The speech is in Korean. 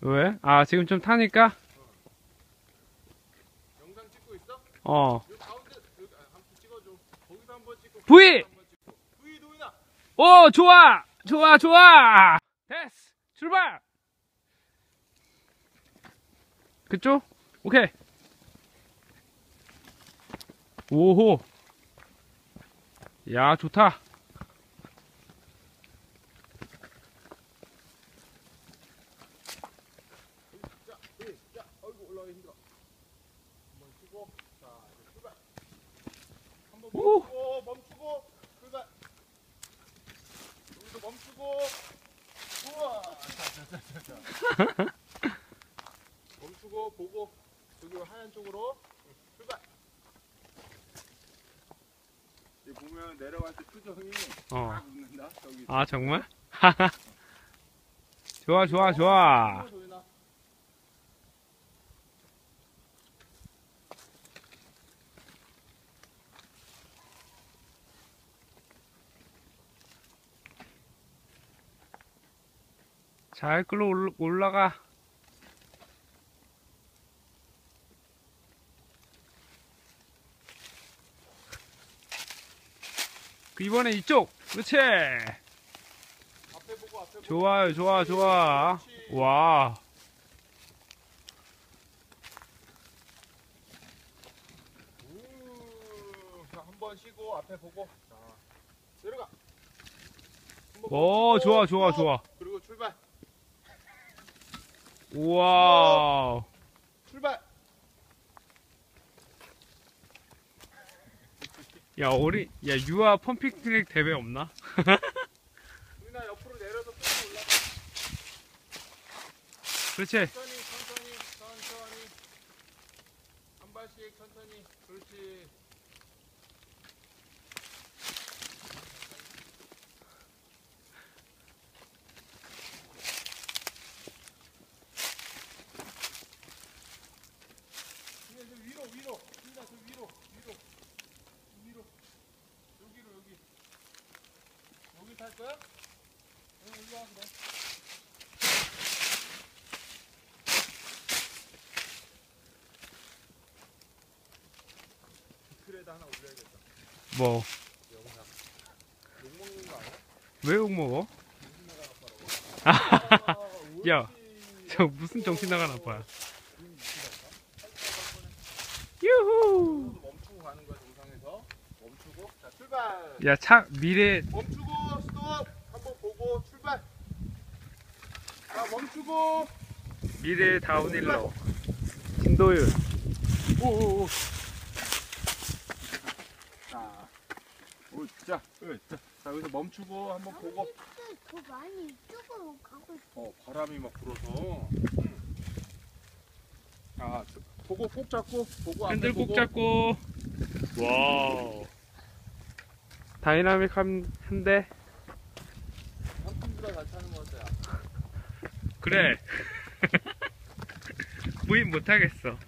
왜? 아, 지금 좀 타니까? 영상 찍고 있어? 어. 아. V! 도인아. 오, 좋아! 좋아, 좋아! 됐어! 출발! 그쪽? 오케이. 오호. 야, 좋다. 자, V. 자, 어이구 올라가기 힘들어. 치고. 자, 이제 출발. 한번 오. 멈추고 멈추고 출발. 여기도 멈추고. 우와. 자, 자, 자, 자, 자. 멈추고 보고 저기 하얀 쪽으로 출발. 이 보면 내려갈 때 표정이 어. 막 웃는다. 저기. 아, 정말? 좋아, 좋아, 좋아. 잘 끌어 올- 올라가. 그 이번에 이쪽. 그렇지. 앞에 보고 앞에 보고. 좋아요, 좋아, 좋아. 와. 우, 자, 한번 쉬고 앞에 보고. 자, 내려가. 오, 좋아, 좋아, 또, 좋아. 우와. 출발. 야, 우리, 야, 유아 펌핑 트랙 대회 없나? 우리나 옆으로 내려서 끌고 올라가. 그렇지. 천천히, 천천히, 천천히. 한 발씩 천천히. 그렇지. 그냥 저 위로, 위로. 그냥 저 위로, 위로. 위로. 여기로, 여기. 거야? 와. 댓글에다 하나 올려야겠다. 뭐, 영상. 욕 먹는 거 아니야? 왜 욕 먹어? 아, 야. 저 무슨 정신 나간 아빠야. 유후. 멈추고 가는 거야 정상에서. 멈추고. 자 출발. 야, 차, 미래, 멈추고 스톱. 한번 보고 출발. 자 멈추고. 미래 다운힐러. 진도윤. 오오오. 자. 오, 자, 응, 자, 자 여기서 멈추고 한번 보고. 더 많이 이쪽으로 가고 있어. 어 바람이 막 불어서. 응. 아 저- 보고 꼭 잡고 보고 앞에 핸들 꼭 보고. 잡고. 와우. 다이나믹 한, 한데. 한푼보다 잘 타는 것 같아. 그래. 부인 못하겠어.